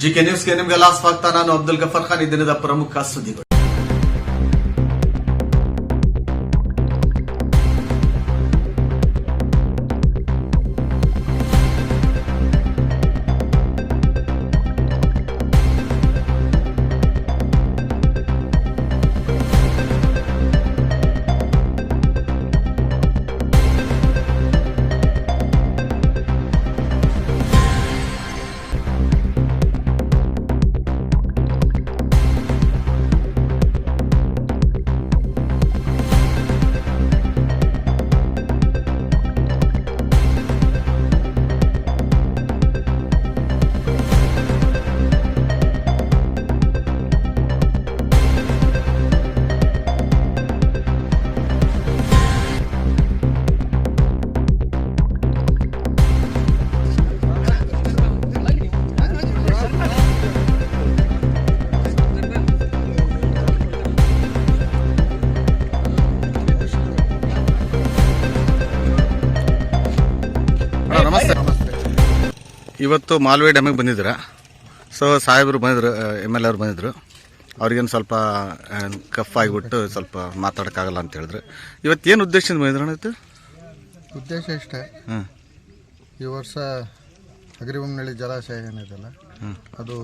GK ನ್ಯೂಸ್ಗೆ ನಿಮಗೆಲ್ಲ ಸ್ವಾಗತ ನಾನು ಅಬ್ದುಲ್ ಗಫರ್ ಖಾನ್ ಈ ದಿನದ ಪ್ರಮುಖ ಸುದ್ದಿಗಳು ಇವತ್ತು ಮಾಲ್ವೆ ಡ್ಯಾಮಿಗೆ ಬಂದಿದ್ದೀರಾ? ಸೊ ಸಾಹೇಬರು ಬಂದಿದ್ರು ಎಂ ಎಲ್ ಎವ್ರು ಬಂದಿದ್ರು. ಅವ್ರಿಗೇನು ಸ್ವಲ್ಪ ಕಫ್ ಆಗಿಬಿಟ್ಟು ಸ್ವಲ್ಪ ಮಾತಾಡೋಕ್ಕಾಗಲ್ಲ ಅಂತ ಹೇಳಿದ್ರು. ಇವತ್ತು ಏನು ಉದ್ದೇಶದಿಂದ ಬಂದಿದ್ರು ಇವತ್ತು? ಉದ್ದೇಶ ಇಷ್ಟೇ. ಹ್ಞೂ ಈ ವರ್ಷ ಹಗರಿಬೊಮ್ಮನಹಳ್ಳಿ ಜಲಾಶಯ ಏನಿದೆಯಲ್ಲ ಅದು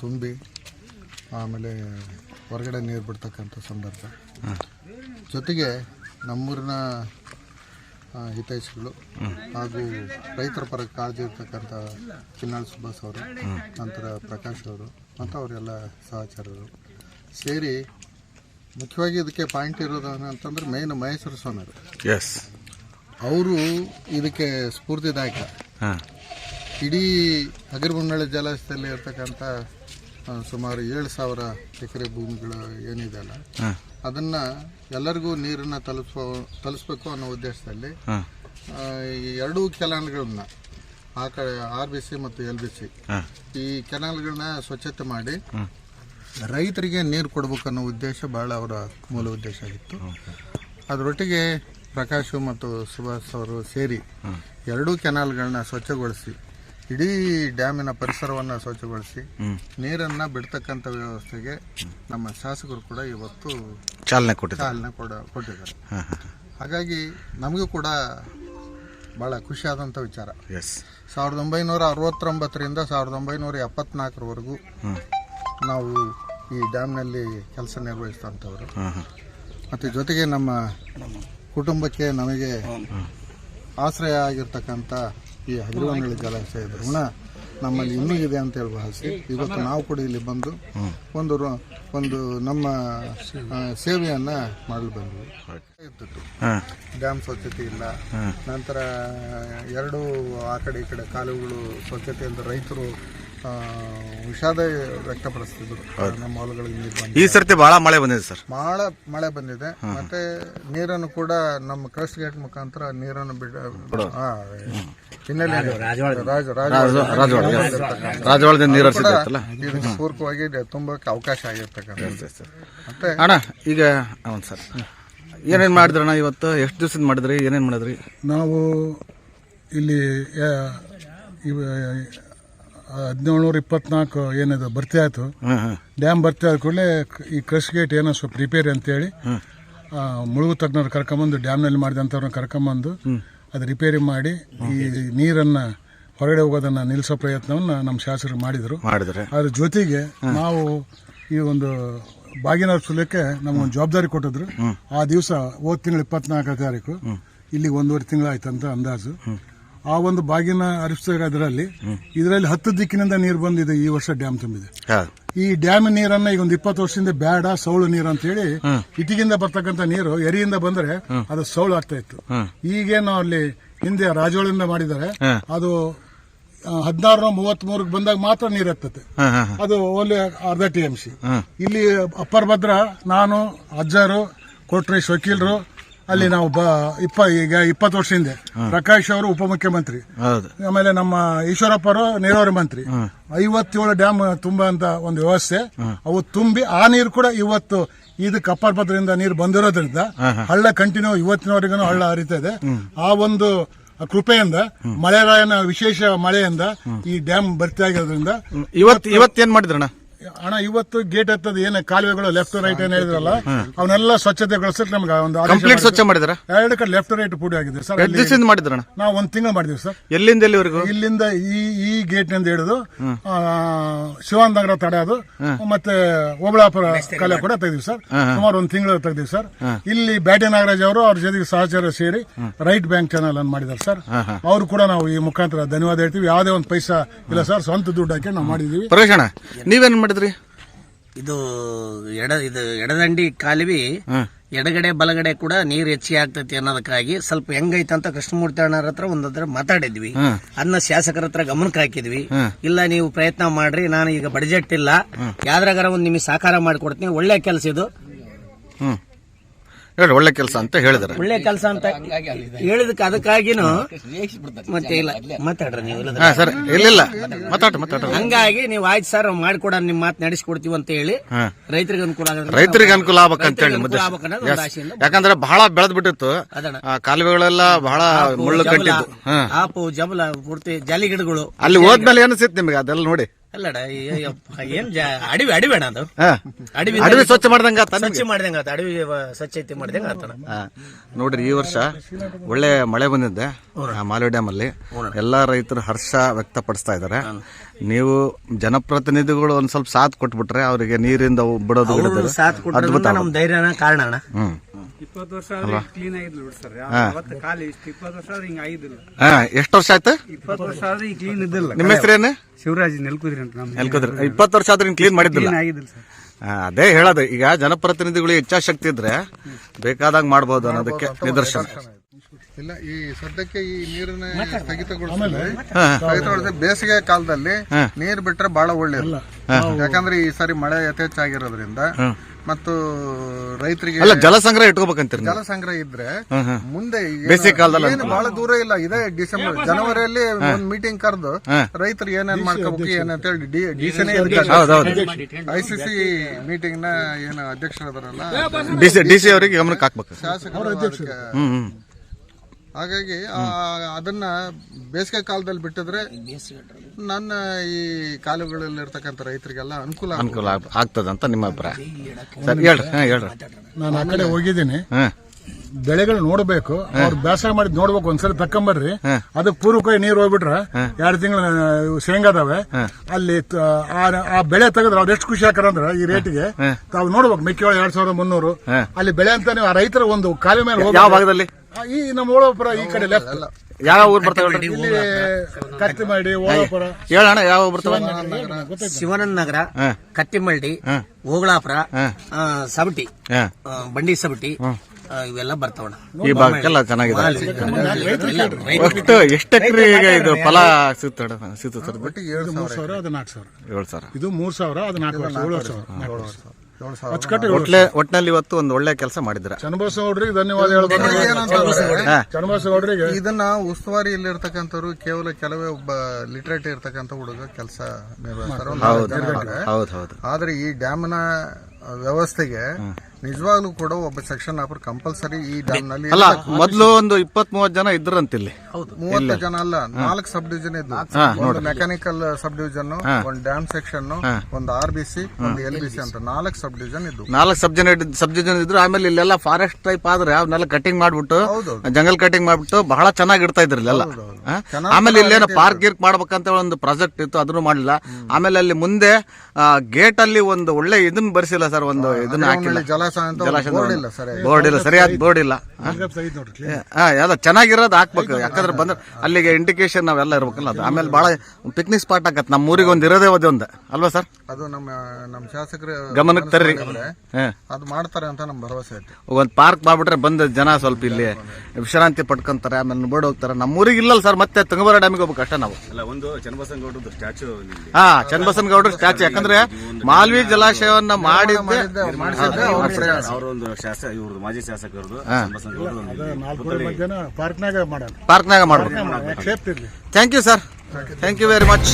ತುಂಬಿ ಆಮೇಲೆ ಹೊರಗಡೆ ನೀರು ಬಿಡ್ತಕ್ಕಂಥ ಸಂದರ್ಭ. ಜೊತೆಗೆ ನಮ್ಮೂರಿನ ಹಿತೈಷಿಗಳು ಹಾಗೂ ರೈತರ ಪರ ಕಾಳಜಿ ಇರ್ತಕ್ಕಂಥ ಚಿನ್ನಾಳ ಸುಭಾಸ್ ಅವರು ನಂತರ ಪ್ರಕಾಶ್ ಅವರು ಮತ್ತು ಅವರೆಲ್ಲ ಸಹಚಾರರು. ಸೇರಿ ಮುಖ್ಯವಾಗಿ ಇದಕ್ಕೆ ಪಾಯಿಂಟ್ ಇರೋದು ಅಂತಂದ್ರೆ ಮೇನ್ ಮಹೇಶ್ವರ ಸ್ವಾಮಿಯವರು ಎಸ್ ಅವರು ಇದಕ್ಕೆ ಸ್ಫೂರ್ತಿದಾಯಕ. ಇಡೀ ಹಗರಿಬೊಂಡಳ್ಳಿ ಜಲಾಶಯದಲ್ಲಿ ಇರ್ತಕ್ಕಂಥ ಸುಮಾರು ಏಳು ಸಾವಿರ ಎಕರೆ ಭೂಮಿಗಳು ಏನಿದೆ ಅಲ್ಲ ಅದನ್ನು ಎಲ್ಲರಿಗೂ ನೀರನ್ನು ತಲುಪಿಸೋ ತಲುಪಿಸ್ಬೇಕು ಅನ್ನೋ ಉದ್ದೇಶದಲ್ಲಿ ಈ ಎರಡೂ ಕೆನಾಲ್ಗಳನ್ನ ಆ ಕಡೆ ಆರ್ ಬಿ ಸಿ ಮತ್ತು ಎಲ್ ಬಿ ಸಿ ಈ ಕೆನಾಲ್ಗಳನ್ನ ಸ್ವಚ್ಛತೆ ಮಾಡಿ ರೈತರಿಗೆ ನೀರು ಕೊಡ್ಬೇಕು ಅನ್ನೋ ಉದ್ದೇಶ ಭಾಳ ಅವರ ಮೂಲ ಉದ್ದೇಶ ಆಗಿತ್ತು. ಅದರೊಟ್ಟಿಗೆ ಪ್ರಕಾಶ್ ಮತ್ತು ಸುಭಾಷ್ ಅವರು ಸೇರಿ ಎರಡೂ ಕೆನಾಲ್ಗಳನ್ನ ಸ್ವಚ್ಛಗೊಳಿಸಿ ಇಡೀ ಡ್ಯಾಮಿನ ಪರಿಸರವನ್ನು ಸ್ವಚ್ಛಗೊಳಿಸಿ ನೀರನ್ನ ಬಿಡ್ತಕ್ಕಂಥ ವ್ಯವಸ್ಥೆಗೆ ನಮ್ಮ ಶಾಸಕರು ಕೂಡ ಇವತ್ತು ಚಾಲನೆ ಚಾಲನೆ ಕೂಡ ಕೊಟ್ಟಿದ್ದಾರೆ. ಹಾಗಾಗಿ ನಮಗೂ ಕೂಡ ಭಾಳ ಖುಷಿಯಾದಂಥ ವಿಚಾರ. ಸಾವಿರದ ಒಂಬೈನೂರ ಅರವತ್ತೊಂಬತ್ತರಿಂದ ಸಾವಿರದ ಒಂಬೈನೂರ ಎಪ್ಪತ್ನಾಲ್ಕರವರೆಗೂ ನಾವು ಈ ಡ್ಯಾಮ್ನಲ್ಲಿ ಕೆಲಸ ನಿರ್ವಹಿಸಿದಂಥವ್ರು ಮತ್ತು ಜೊತೆಗೆ ನಮ್ಮ ಕುಟುಂಬಕ್ಕೆ ನಮಗೆ ಆಶ್ರಯ ಆಗಿರ್ತಕ್ಕಂಥ ಈ ಹಗರಿವನಹಳ್ಳಿ ಜಲಾಶಯದ ಋಣ ನಮ್ಮಲ್ಲಿ ಇನ್ನೂ ಇದೆ ಅಂತ ಹೇಳುವ ಹಾಸಿ ಇವತ್ತು ನಾವು ಕೂಡ ಇಲ್ಲಿ ಬಂದು ಒಂದು ರು- ಒಂದು ನಮ್ಮ ಸೇವೆಯನ್ನು ಮಾಡಲು ಬಂದ್ವಿ. ಇರ್ತಿತ್ತು ಡ್ಯಾಮ್ ಸ್ವಚ್ಛತೆ ಇಲ್ಲ. ನಂತರ ಎರಡು ಆ ಕಡೆ ಈ ಕಡೆ ಕಾಲುವೆಗಳು ಸ್ವಚ್ಛತೆ ಇಲ್ಲದೆ ರೈತರು ವಿಷಾದ ವ್ಯಕ್ತಪಡಿಸ್ತಿದ್ರು ನಮ್ಮ ಹೊಲಗಳಿಗೆ ನೀರು ಬಂದಿದೆ ಈ ಸರ್ತಿ ಬಹಳ ಮಳೆ ಬಂದಿದೆ ಸರ್ ಬಹಳ ಮಳೆ ಬಂದಿದೆ ಮತ್ತೆ ನೀರನ್ನು ಕೂಡ ನಮ್ಮ ಕ್ರಸ್ಟ್ ಗೇಟ್ ಮುಖಾಂತರ ನೀರನ್ನು ಬಿಡ ಆ, ಹಿನ್ನೆಲೆ ರಾಜ ರಾಜ ರಾಜವಾಳದಿಂದ ನೀರು ಇದಕ್ಕೆ ಪೂರಕವಾಗಿ ತುಂಬಕ್ಕೆ ಅವಕಾಶ ಆಗಿರ್ತಕ್ಕಂಥ ಮತ್ತೆ ಅಣ್ಣ ಈಗ ಹೌದು ಸರ್ ಏನೇನು ಮಾಡಿದ್ರಣ್ಣ ಇವತ್ತು ಎಷ್ಟು ದಿವಸದ ಮಾಡಿದ್ರಿ ಏನೇನು ಮಾಡಿದ್ರಿ ನಾವು ಇಲ್ಲಿ ಹದಿನೇಳುನೂರ ಇಪ್ಪತ್ನಾಲ್ಕು ಏನಿದೆ ಭರ್ತಿ ಆಯಿತು. ಡ್ಯಾಮ್ ಭರ್ತಿ ಆದ ಕೂಡಲೇ ಈ ಕ್ರಶ್ ಗೇಟ್ ಏನೋ ಸ್ವಲ್ಪ ರಿಪೇರಿ ಅಂತೇಳಿ ಮುಳುಗು ತಜ್ಞರು ಕರ್ಕೊಂಬಂದು ಡ್ಯಾಮ್ನಲ್ಲಿ ಮಾಡಿದಂಥವ್ರನ್ನ ಕರ್ಕೊಂಬಂದು ಅದು ರಿಪೇರಿ ಮಾಡಿ ಈ ನೀರನ್ನು ಹೊರಗಡೆ ಹೋಗೋದನ್ನು ನಿಲ್ಲಿಸೋ ಪ್ರಯತ್ನವನ್ನು ನಮ್ಮ ಶಾಸಕರು ಮಾಡಿದರು. ಮಾಡಿದರೆ. ಅದ್ರ ಜೊತೆಗೆ ನಾವು ಈ ಒಂದು ಬಾಗಿನ ಸುಲಕ್ಕೆ ನಮಗೊಂದು ಜವಾಬ್ದಾರಿ ಕೊಟ್ಟಿದ್ರು. ಆ ದಿವಸ ಹೋದ ತಿಂಗಳು ಇಪ್ಪತ್ನಾಲ್ಕು ತಾರೀಕು ಇಲ್ಲಿ ಒಂದೂವರೆ ತಿಂಗಳಾಯ್ತಂತ ಅಂದಾಜು. ಆ ಒಂದು ಬಾಗಿನ ಅದರಲ್ಲಿ ಇದರಲ್ಲಿ ಹತ್ತು ದಿಕ್ಕಿನಿಂದ ನೀರು ಬಂದಿದೆ ಈ ವರ್ಷ ಡ್ಯಾಮ್ ತುಂಬಿದೆ. ಈ ಡ್ಯಾಮ್ ನೀರನ್ನ ಈಗ ಒಂದು ಇಪ್ಪತ್ತು ವರ್ಷದಿಂದ ಬೇಡ ಸೌಳು ನೀರು ಅಂತ ಹೇಳಿ ಇಟಿಗಿಂದ ಬರ್ತಕ್ಕಂಥ ನೀರು ಎರಿಯಿಂದ ಬಂದ್ರೆ ಅದು ಸೌಳು ಆಗ್ತಾ ಇತ್ತು. ಈಗೇನು ಅಲ್ಲಿ ಹಿಂದೆ ರಾಜೋಳಿಂದ ಮಾಡಿದ್ದಾರೆ ಅದು ಹದಿನಾರು ಮೂವತ್ತ್ ಮೂರಕ್ಕೆ ಬಂದಾಗ ಮಾತ್ರ ನೀರು ಹಾಂ ಅದು ಓನ್ಲಿ ಅರ್ಧ ಟಿ ಎಂ ಸಿ. ಇಲ್ಲಿ ಅಪ್ಪರ್ ಭದ್ರ ನಾನು ಅಜ್ಜರು ಕೊಟ್ರೇಶ್ ವಕೀಲರು ಅಲ್ಲಿ ನಾವು ಬ ಇಪ್ಪ ಈಗ ಇಪ್ಪತ್ತು ವರ್ಷ ಹಿಂದೆ ಪ್ರಕಾಶ್ ಅವರು ಉಪಮುಖ್ಯಮಂತ್ರಿ. ಹೌದು. ಆಮೇಲೆ ನಮ್ಮ ಈಶ್ವರಪ್ಪ ಅವರು ನೀರಾವರಿ ಮಂತ್ರಿ. ಐವತ್ತೇಳು ಡ್ಯಾಮ್ ತುಂಬ ಅಂತ ಒಂದು ವ್ಯವಸ್ಥೆ. ಅವು ತುಂಬಿ ಆ ನೀರು ಕೂಡ ಇವತ್ತು ಇದು ಅಪ್ಪರ್ ಭದ್ರದಿಂದ ನೀರು ಬಂದಿರೋದ್ರಿಂದ ಹಳ್ಳ ಕಂಟಿನ್ಯೂ ಇವತ್ತಿನವರೆಗೂ ಹಳ್ಳ ಹರಿತಾ ಇದೆ ಆ ಒಂದು ಕೃಪೆಯಿಂದ ಮಳೆರಾಯನ ವಿಶೇಷ ಮಳೆಯಿಂದ ಈ ಡ್ಯಾಮ್ ಭರ್ತಿ ಆಗಿರೋದ್ರಿಂದ ಇವತ್ತು ಇವತ್ತೇನ್ ಮಾಡಿದ್ರಣ್ಣ? ಹಣ ಇವತ್ತು ಗೇಟ್ ಹತ್ತದ ಏನ ಕಾಲುವೆಗಳು ಲೆಫ್ಟ್ ರೈಟ್ ಏನ್ ಹೇಳಿದ್ರಲ್ಲ ಅವನ್ನೆಲ್ಲ ಸ್ವಚ್ಛತೆಗೊಳಿಸಕ್ಕೆ ನಮ್ಗೆ ಒಂದು ಆದೇಶ ಕಂಪ್ಲೀಟ್ ಸ್ವಚ್ಛ ಮಾಡಿದ್ರು. ಮಾಡಿದ್ರ ಎರಡು ಕಡೆ ಲೆಫ್ಟ್ ರೈಟ್ ಪೂಡಿ ಆಗಿದೆ ಸರ್ ಎಷ್ಟು ದಿವಸದಿಂದ ಮಾಡಿದ್ರಣ್ಣ? ನಾವು ಒಂದ್ ತಿಂಗಳು ಮಾಡಿದ್ವಿ ಸರ್ ಎಲ್ಲಿಂದ ಎಲ್ಲಿವರೆಗೂ? ಇಲ್ಲಿಂದ ಈ ಈ ಗೇಟ್ನಿಂದ ಹಿಡಿದು ಶಿವಾನಗರ ತಡೆ ಅದು ಮತ್ತೆ ಓಬಳಾಪುರ ಕಾಲ ಕೂಡ ತೆಗ್ದಿವಿ ಸರ್ ಸುಮಾರು ಒಂದು ತಿಂಗಳು ತೆಗ್ದಿವಿ ಸರ್ ಇಲ್ಲಿ ಬ್ಯಾಟಿ ನಾಗರಾಜ್ ಅವರು ಅವ್ರ ಜೊತೆಗೆ ಸಹಚರ ಸೇರಿ ರೈಟ್ ಬ್ಯಾಂಕ್ ಚಾನಲ್ ಅನ್ನು ಮಾಡಿದ್ದಾರೆ ಸರ್ ಅವರು ಕೂಡ ನಾವು ಈ ಮುಖಾಂತರ ಧನ್ಯವಾದ ಹೇಳ್ತೀವಿ. ಯಾವುದೇ ಒಂದು ಪೈಸಾ ಇಲ್ಲ ಸರ್ ಸ್ವಂತ ದುಡ್ಡು ಹಾಕಿ ನಾವು ಮಾಡಿದೀವಿ ಅಣ್ಣ ನೀವೇನ್ ಮಾಡಿದ್ರಿ? ಇದು ಎಡ ಇದು ಎಡದಂಡಿ ಕಾಲುವೆ ಎಡಗಡೆ ಬಲಗಡೆ ಕೂಡ ನೀರು ಹೆಚ್ಚಿ ಆಗ್ತೈತಿ ಅನ್ನೋದಕ್ಕಾಗಿ ಸ್ವಲ್ಪ ಹೆಂಗೈತೆ ಅಂತ ಕೃಷ್ಣಮೂರ್ತಿ ಅಣ್ಣರ ಹತ್ರ ಒಂದತ್ರ ಮಾತಾಡಿದ್ವಿ. ಅದನ್ನ ಶಾಸಕರ ಹತ್ರ ಗಮನಕ್ಕೆ ಹಾಕಿದ್ವಿ. ಇಲ್ಲ ನೀವು ಪ್ರಯತ್ನ ಮಾಡ್ರಿ ನಾನು ಈಗ ಬಡ್ಜೆಟ್ ಇಲ್ಲ ಯಾವ್ದ್ರಾಗಾರ ಒಂದ್ ನಿಮಗೆ ಸಹಕಾರ ಮಾಡಿಕೊಡ್ತೀನಿ. ಒಳ್ಳೆ ಕೆಲಸ ಇದು. ಹೇಳಿ ಒಳ್ಳೆ ಕೆಲಸ ಅಂತ ಹೇಳಿದಾರೆ. ಒಳ್ಳೆ ಕೆಲಸ ಅಂತ ಹೇಳಿದಕ್ಕೆ ಅದಕ್ಕಾಗಿನೂ ಮತ್ತೆ ಇಲ್ಲ ಮಾತಾಡ್ರಿ ನೀವು ಇಲ್ಲದ್ರೆ. ಹಾ ಸರ್. ಇಲ್ಲ ಮಾತಾಟ ಮಾತಾಟ ಹಂಗಾಗಿ ನೀವು ಆಯ್ತು ಸರ್ ಮಾಡ್ಕೊಡ ನಿಮ್ ಮಾತು ನಡೆಸ್ಕೊಡ್ತೀವಿ ಅಂತ ಹೇಳಿ ಹಾ. ರೈತರಿಗೆ ಅನುಕೂಲ ಆಗೋದ್ರಿಂದ ರೈತರಿಗೆ ಅನುಕೂಲ ಆಗ್ಬೇಕಂತ ಹೇಳಿ ರೈತರಿಗೆ ಮುದ್ದೆ ಅನುಕೂಲ ಆಗ್ಬೇಕನ್ನೋದು ಒಂದು ಆಸೆಯಿಂದ ಯಾಕಂದ್ರೆ ಬಹಳ ಬೆಳೆದ್ ಬಿಟ್ಟಿತ್ತು ಅದಣ್ಣ. ಆ ಕಾಲುವೆಗಳೆಲ್ಲ ಬಹಳ ಮುಳ್ಳು ಜಬಲ, ಕಟ್ಟಿದ್ದು. ಹಾ. ಆಪು ಜಬಲ ಪೂರ್ತಿ ಜಾಲಿ ಗಿಡಗಳು. ಅಲ್ಲಿ ಹೋದ್ಮೇಲೆ ಏನಿಸಿತ್ತು ನಿಮ್ಗೆ ಅದೆಲ್ಲ ನೋಡಿ? ಅಲ್ಲಡ ಏನ್ ಜಾ- ಅಡವಿ ಅಡಿಬೇಡ ಅದು? ಹಾ. ಅಡವಿ ಅಡವಿ ಸ್ವಚ್ಛ ಮಾಡ್ದಂಗ ಆತ ಸ್ವಚ್ಛ ಮಾಡ್ದಂಗ ಆತ ಅಡವಿ ಸ್ವಚ್ಛತೆ ಮಾಡ್ದಂಗ ಆತಣ ಹಾ. ನೋಡ್ರಿ ಈ ವರ್ಷ ಒಳ್ಳೆ ಮಳೆ ಬಂದಿದ್ದೆ ಆ ಮಾಲವಿ ಡ್ಯಾಮ್ ಅಲ್ಲಿ. ಎಲ್ಲಾ ರೈತರು ಹರ್ಷ ವ್ಯಕ್ತಪಡಿಸ್ತಾ ಇದಾರೆ. ನೀವು ಜನಪ್ರತಿನಿಧಿಗಳು ಒಂದ್ ಸ್ವಲ್ಪ ಸಾಥ್ ಕೊಟ್ಬಿಟ್ರೆ ಅವರಿಗೆ ನೀರಿಂದ ಬಿಡೋದು ಬಿಡೋದು ಸಾಥ್ ಕೊಟ್ಟದ್ರಿಂದ ನಮ್ ಧೈರ್ಯನ ಕಾರಣ ಅಣ್ಣ ಹ್ಮ್ ಇಪ್ಪತ್ತು ವರ್ಷ ಆದ್ರೆ ಕ್ಲೀನ್ ಆಗಿದ್ಲು ನೋಡಿ ಸರ್. ಅವತ್ತು ಖಾಲಿ ಇಷ್ಟು ಇಪ್ಪತ್ತು ವರ್ಷ ಆದ್ರೆ ಹಿಂಗ ಆಗಿದ್ದಿಲ್ಲ. ಹಾ ಎಷ್ಟು ವರ್ಷ ಆಯ್ತು? ಇಪ್ಪತ್ತು ವರ್ಷ ಆದ್ರೆ ಈಗ ಕ್ಲೀನ್ ಇದ್ದಿಲ್ಲ. ನಿಮ್ಮ ಹೆಸರೇನು? ಶಿವರಾಜ್ ನೆಲ್ಕುದ್ರಿ ಎಲ್ಕೋದ್ರಿ ಇಪ್ಪತ್ತು ವರ್ಷ ಆದ್ರೆ ಕ್ಲೀನ್ ಮಾಡಿದ್ದಿಲ್ಲ. ಆಗಿದ್ದಿಲ್ಲ ಸರ್. ಅದೇ ಹೇಳೋದು. ಈಗ ಜನಪ್ರತಿನಿಧಿಗಳು ಶಕ್ತಿ ಇದ್ರೆ ಬೇಕಾದಾಗ ಮಾಡ್ಬೋದು ಅನ್ನೋದಕ್ಕೆ ನಿದರ್ಶನ. ಇಲ್ಲ ಈ ಸದ್ಯಕ್ಕೆ ಈ ನೀರನ್ನ ಸ್ಥಗಿತಗೊಳಿಸಿದ್ರೆ ಸ್ಥಗಿತಗೊಳಿಸಿ ಬೇಸಿಗೆ ಕಾಲದಲ್ಲಿ ನೀರ್ ಬಿಟ್ರೆ ಬಹಳ ಒಳ್ಳೇದು. ಯಾಕಂದ್ರೆ ಈ ಸಾರಿ ಮಳೆ ಯಥೇಚ್ಛಾಗಿರೋದ್ರಿಂದ ಮತ್ತು ರೈತರಿಗೆ ಅಲ್ಲ ಜಲ ಸಂಗ್ರಹ ಇಟ್ಕೋಬೇಕಂತೀರಿ ಜಲಸಂಗ್ರಹ ಜಲ ಸಂಗ್ರಹ ಇದ್ರೆ ಹ್ಮ್, ಹ್ಮ್. ಮುಂದೆ ಏನು- ಬೇಸಿಗೆ ಕಾಲದಲ್ಲಿ ಏನು ಬಹಳ ದೂರ ಇಲ್ಲ ಇದೇ ಡಿಸೆಂಬರ್ ಜನವರಿಯಲ್ಲಿ ಒಂದ್ ಮೀಟಿಂಗ್ ಕರೆದು ರೈತರು ಏನೇನ್ ಮಾಡ್ಕೋಬೇಕು ಏನಂತ ಹೇಳಿ ಡಿಸಿನೇ ಹೌದೌದು. ಐ ಸಿ ಸಿ ಮೀಟಿಂಗ್ನ ಏನು ಅಧ್ಯಕ್ಷರದಾರಲ್ಲ ಡಿ ಸಿ ಡಿ ಸಿ ಅವರಿಗೆ ಗಮನಕ್ಕೆ ಹಾಕ್ಬೇಕು. ಶಾಸಕರು ಅದಕ್ಕೆ ಹ್ಮ್ ಹ್ಮ್. ಹಾಗಾಗಿ ಆ, ಅದನ್ನ ಬೇಸಿಗೆ ಕಾಲದಲ್ಲಿ ಬಿಟ್ಟಿದ್ರೆ ನನ್ನ ಈ ಕಾಲುಗಳಲ್ಲಿ ಇರ್ತಕ್ಕಂಥ ರೈತರಿಗೆಲ್ಲ ಅನುಕೂಲ. ಅನುಕೂಲ ಆಗ್- ಆಗ್ತದಂತ ನಿಮ್ಮ ಅಭಿಪ್ರಾಯ. ಸರಿ ಹೇಳ್ರಿ ಹೇಳ್ರಿ. ನಾನು ಆ ಕಡೆ ಹೋಗಿದ್ದೀನಿ. ಬೆಳೆಗಳು ನೋಡ್ಬೇಕು ಅವ್ರು ಬೇಸಾಯ ಮಾಡಿದ್ ನೋಡ್ಬೇಕು ಒಂದ್ಸಲ ತಕೊಂಬರ್ರಿ ಅದು ಪೂರ್ವಕವಾಗಿ ನೀರು ಹೋಗ್ಬಿಟ್ರ ಎರಡು ತಿಂಗ್ಳು ಶೇಂಗಾ ಅದಾವೆ. ಅಲ್ಲಿ ತ- ಆ- ಆ ಬೆಳೆ ತೆಗೆದ್ರೆ ಅವ್ರು ಎಷ್ಟು ಖುಷಿ ಹಾಕರ ಅಂದ್ರೆ ಈ ರೇಟಿಗೆ ತಾವು ನೋಡ್ಬೇಕು ಮೆಕ್ಕೆಜೋಳ ಎರಡ್ ಸಾವಿರದ ಮುನ್ನೂರು. ಅಲ್ಲಿ ಬೆಳೆ ಅಂತ ನೀವು ಆ ರೈತರ ಒಂದು ಕಾಲ ಮೇಲೆ ಹೋಗ್ಬೇಕು. ಈ ನಮ್ಮ ಓಳಾಪುರ ಈ ಕಡೆ ಲೆಫ್ಟ್ ಯಾವ ಊರು ಬರ್ತಾವೆ ಇಲ್ಲಿ ಕತ್ತಿ ಮಾಡಿ ಓಳಾಪುರ. ಹೇಳಣ್ಣ ಯಾವ ಊರು ಬರ್ತಾವ ಶಿವನಂದ ನಗರ ಕತ್ತಿಮಳ್ಳಿ ಓಗಳಾಪುರ ಸಬಟಿ ಬಂಡಿ ಸಬಟಿ ಇವೆಲ್ಲ ಬರ್ತಾವಣ ಈ ಭಾಗಕ್ಕೆಲ್ಲ ಚೆನ್ನಾಗಿದೆ. ಎಷ್ಟು ಎಷ್ಟು ಎಕರೆ ಈಗ ಇದು ಫಲ ಸಿಗ್ತಡ ಸಿಗ್ತದೆ ಸರ್? ಇದು? ಇದು ಮೂರ್ ಸಾವಿರ ಅದು ನಾಲ್ಕು ಸಾವಿರ. ಏಳು ಸಾವಿರ. ಇದು ಮೂರು ಸಾವಿರ ಅದು ನಾಲ್ಕು ಏಳು ಸಾವಿರ. ಒಟ್ಲೆ ಒಟ್ನಲ್ಲಿ ಇವತ್ತು ಒಂದು ಒಳ್ಳೆ ಕೆಲಸ ಮಾಡಿದ್ರ ಚನ್ನಬಸವ ಗೌಡ್ರಿಗೆ ಧನ್ಯವಾದ ಹೇಳ್ಬೇಕು. ಚನ್ನಬಸವ ಗೌಡ್ರಿಗೆ. ಇದನ್ನ ಉಸ್ತುವಾರಿ ಇಲ್ಲಿರ್ತಕ್ಕಂಥವ್ರು ಕೇವಲ ಕೆಲವೇ ಒಬ್ಬ ಲಿಟ್ರೇಟ್ ಇರ್ತಕ್ಕಂಥ ಹುಡುಗ ಕೆಲಸ ನಿರ್ವಹಿಸ್ತಾರೆ ಆದ್ರೆ ಈ ಡ್ಯಾಮ್ನ ವ್ಯವಸ್ಥೆಗೆ ನಿಜವಾಗ್ಲೂ ಕೂಡ ಒಬ್ಬ ಸೆಕ್ಷನ್ ಆಫರ್ ಕಂಪಲ್ಸರಿ ಈ ಡ್ಯಾಮ್ನಲ್ಲಿ ಅಲ್ಲ ಮೊದಲು ಒಂದು ಇಪ್ಪತ್ ಮೂವತ್ ಜನ ಇದ್ರಂತಿಲ್ಲಿ ಮೂವತ್ತು ಜನ ಅಲ್ಲ ನಾಲ್ಕು ಸಬ್ ಡಿವಿಷನ್ ಇದ್ದು ಒಂದು ಮೆಕ್ಯಾನಿಕಲ್ ಸಬ್ ಡಿವಿಷನ್ ಒಂದು ಡ್ಯಾಮ್ ಸೆಕ್ಷನ್ ಒಂದು ಆರ್ ಬಿ ಸಿ ಒಂದು ಎಲ್ ಬಿ ಸಿ ಅಂತ ನಾಲ್ಕು ಸಬ್ ಡಿವಿಷನ್ ಇದ್ದು ನಾಲ್ಕು ಸಬ್ ಜನ ಸಬ್ ಡಿವಿಷನ್ ಇದ್ರು ಆಮೇಲೆ ಇಲ್ಲೆಲ್ಲ ಫಾರೆಸ್ಟ್ ಟೈಪ್ ಆದ್ರೆ ಅವನ್ನೆಲ್ಲ ಕಟಿಂಗ್ ಮಾಡ್ಬಿಟ್ಟು ಜಂಗಲ್ ಕಟಿಂಗ್ ಮಾಡ್ಬಿಟ್ಟು ಬಹಳ ಚೆನ್ನಾಗಿ ಇಡ್ತಾ ಇದ್ರು ಇಲ್ಲೆಲ್ಲ. ಹಾ? ಆಮೇಲೆ ಇಲ್ಲೇನೋ ಪಾರ್ಕ್ ಗೀರ್ಕ್ ಮಾಡ್ಬೇಕಂತ ಒಂದು ಪ್ರಾಜೆಕ್ಟ್ ಇತ್ತು ಅದನ್ನು ಮಾಡಲಿಲ್ಲ. ಆಮೇಲೆ ಅಲ್ಲಿ ಮುಂದೆ ಗೇಟ್ ಅಲ್ಲಿ ಒಂದು ಒಳ್ಳೆ ಇದನ್ನ ಬರ್ಸಿಲ್ಲ ಸರ್ ಒಂದು ಇದನ್ನ ಹಾಕಿಲ್ಲ. ಜಲಾಶಯ ಅಂತ ಬೋರ್ಡ್ ಇಲ್ಲ ಸರ್ ಬೋರ್ಡ್ ಇಲ್ಲ ಸರಿಯಾದ ಬೋರ್ಡ್ ಇಲ್ಲ. ಹಾ? ಯಾವ್ದು ಚೆನ್ನಾಗಿರೋದು ಹಾಕ್ಬೇಕು. ಯಾಕಂದ್ರೆ ಬಂದ್ರೆ ಅಲ್ಲಿಗೆ ಇಂಡಿಕೇಶನ್ ನಾವೆಲ್ಲ ಇರ್ಬೇಕಲ್ಲ ಅದು. ಆಮೇಲೆ ಬಹಳ ಪಿಕ್ನಿಕ್ ಸ್ಪಾಟ್ ಆಗತ್ತೆ. ನಮ್ಮ ಊರಿಗೆ ಒಂದು ಇರೋದೇ ಒಂದೇ ಒಂದು. ಅಲ್ವಾ ಸರ್? ಅದು ನಮ್ಮ ನಮ್ಮ ಶಾಸಕರ ಗಮನಕ್ಕೆ ತರ್ರಿ. ಅದು ಮಾಡ್ತಾರೆ ಅಂತ ನಮ್ ಭರವಸೆ ಐತೆ ಒಂದು ಪಾರ್ಕ್ ಮಾಡ್ಬಿಟ್ರೆ ಬಂದ ಜನ ಸ್ವಲ್ಪ ಇಲ್ಲಿ ವಿಶ್ರಾಂತಿ ಪಡ್ಕೊಂತಾರೆ ಆಮೇಲೆ ಬೋರ್ಡ್ ಹೋಗ್ತಾರೆ. ನಮ್ಮ ಊರಿಗೆ ಇಲ್ಲಲ್ಲ ಸರ್ ಮತ್ತೆ ತುಂಗಭದ್ರಾ ಡ್ಯಾಮಿಗೆ ಹೋಗ್ಬೇಕು ಅಷ್ಟೇ ನಾವು. ಅಲ್ಲ ಒಂದು ಚನ್ನಬಸನಗೌಡರದ್ದು ಸ್ಟ್ಯಾಚು ಹಾ ಚನ್ನಬಸನ್ ಗೌಡ್ರ ಸ್ಟ್ಯಾಚು ಯಾಕಂದ್ರೆ ಮಾಲ್ವಿ ಜಲಾಶಯವನ್ನ ಮಾಡಿದ್ದೆ. ಅವರೊಂದು ಶಾಸಕ ಇವ್ರದ್ದು ಮಾಜಿ ಶಾಸಕರದು ಪಾರ್ಕ್ನಾಗ ಮಾಡೋಣ ಪಾರ್ಕ್ನಾಗ ಇರ್ಲಿ. Thank you sir thank you very much